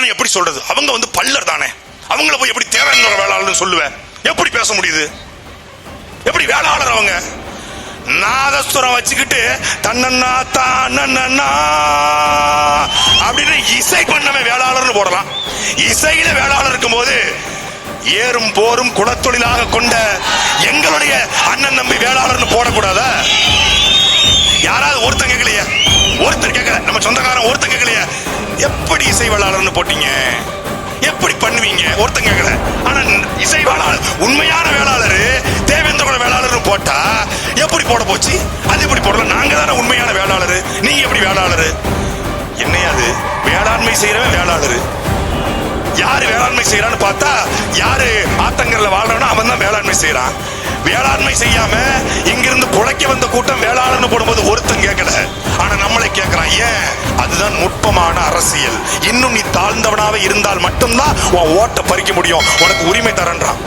வேளாளர்னு எப்படி சொல்றது? அவங்க வந்து பல்லர் தானே. அவங்கள போய் எப்படி தேவையான வேளாளர்னு சொல்லுவேன் எப்படி பேச முடியுது? எப்படி வேளாளர் அவங்க? நாதஸ்வரம் வச்சுக்கிட்டு தன்னண்ணா தானன்னா அப்படின்னு இசை பண்ணவே வேளாளர்னு போடலாம். இசையில வேளாளர் இருக்கும்போது ஏறும் போரும் குலத்தொழிலாக கொண்ட எங்களுடைய அண்ணன் நம்பி வேளாளர்னு போடக்கூடாதா? யாராவது ஒருத்தங்க கேட்கலையே ஒருத்தர் கேட்கல நம்ம சொந்தக்காரன் ஒருத்தங்க கேட்கலையே எப்படி இசை வேளாளர்னு போட்டீங்க? எப்படி பண்ணுவீங்க? ஒருத்தங்க கேட்கல ஆனா இசை வேளாளர் உண்மையான வேளாளர் தேவேந்திர குல வேளாளர்னு போட்டா எப்படி போட போச்சு? அது எப்படி போடல? நாங்க தானே உண்மையான வேளாளர். நீங்க எப்படி வேளாளர்? என்னையாது வேளாண்மை செய்யறவன் வேளாளர். யாரு வேளாண்மை செய்யறான்னு பார்த்தா யாரு ஆத்தங்கல்ல வாழ்றானோ அவன் தான் வேளாண்மை செய்யறான் வேளாண்மை செய்யாம இங்கிருந்து குழைக்க வந்த கூட்டம் வேளாளர்னு போடும்போது ஒருத்தன் கேட்கல ஆனா அதுதான் நுட்பமான அரசியல். இன்னும் நீ தாழ்ந்தவனாக இருந்தால் மட்டும்தான் உன் ஓட்டை பறிக்க முடியும். உனக்கு உரிமை தரன்றான்.